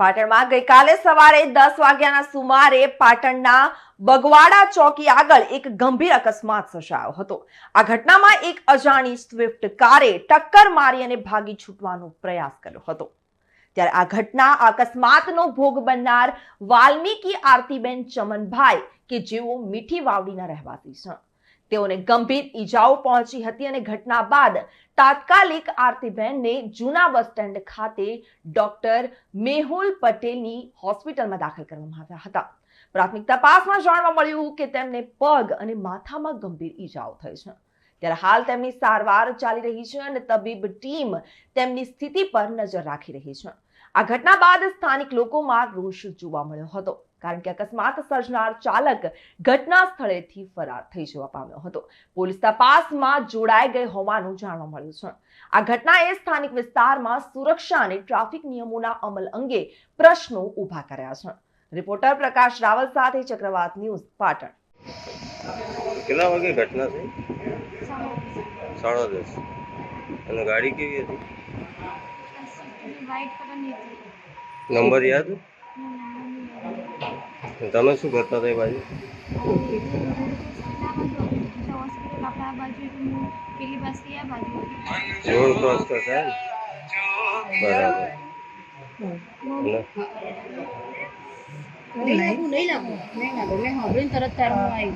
પાટણમાં ગઈકાલે સવારે દસ વાગ્યાના સુમારે પાટણના બગવાડા ચોકી આગળ એક ગંભીર અકસ્માત સર્જાયો હતો. આ ઘટનામાં એક અજાણી સ્વિફ્ટ કારે ટક્કર મારી અને ભાગી છૂટવાનો પ્રયાસ કર્યો હતો. ત્યારે આ ઘટના અકસ્માતનો ભોગ બનનાર વાલ્મીકી આરતીબેન ચમનભાઈ, કે જેઓ મીઠી વાવડીના રહેવાસી છે. તેઓને ગંભીર ઈજાઓ પહોંચી હતી અને ઘટના બાદ તાત્કાલિક આરતીબેનને જૂના બસ સ્ટેન્ડ ખાતે ડોક્ટર મેહુલ પટેલની હોસ્પિટલમાં દાખલ કરવામાં આવ્યા હતા. પ્રાથમિક તપાસમાં જાણવા મળ્યું કે તેમને પગ અને માથામાં ગંભીર ઈજાઓ થઈ છે. ત્યારે હાલ તેમની સારવાર ચાલી રહી છે અને તબીબ ટીમ તેમની સ્થિતિ પર નજર રાખી રહી છે. આ ઘટના બાદ સ્થાનિક લોકોમાં રોષ જોવા મળ્યો હતો કારણ કે અકસ્માત સર્જનાર ચાલક ઘટના સ્થળેથી ફરાર થઈ જવા પામ્યો હતો. પોલીસ તપાસમાં જોડાઈ ગઈ હોવાનું જાણવા મળ્યું છે. આ ઘટનાએ સ્થાનિક વિસ્તારમાં સુરક્ષા અને ટ્રાફિક નિયમોના અમલ અંગે પ્રશ્નો ઊભા કર્યા છે. રિપોર્ટર પ્રકાશ રાવલ સાથે ચક્રવાત ન્યૂઝ પાટણ. કેટલા વાગે ઘટના થઈ? સાડા દસ. અને ગાડી કેવી હતી? નંબર યાદ એનો નંબર નહીં તમે શું કરતા હતા એ બાજુ હોસ્પિટલ આપણે આ બાજુ હતું હું પેલી બાજુથી આ બાજુ હતી રોડ ક્રોસ કરતા એમ? બરાબર અને નહીં લાગુ નહીં લાગુ નહીં લાગુ મેં સાંભળ્યું તરત તાર હું આવી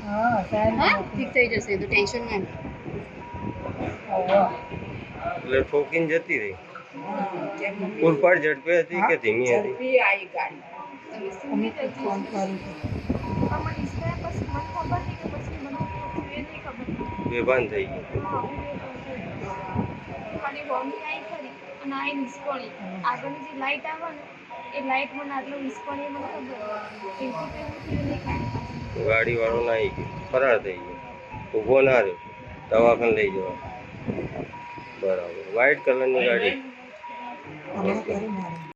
હા ઠીક થઈ જશે તો ટેન્શન ના એટલે ઠોકીને જતી રહી પૂરપાટ ઝડપે હતી કે ધીમી હતી? બેભાન થઈ ગઈ. આગળની જે લાઇટ આવે ને એ લાઇટ મને આટલો નિષ્ફળી મને ખબર ગાડી વાળો ના આવી ગયો. ફરાર થઈ ગયો. ઊભો ના રહ્યો. દવાખાને લઈ જવા. બરાબર. વ્હાઈટ કલરની ગાડી. 我们不买。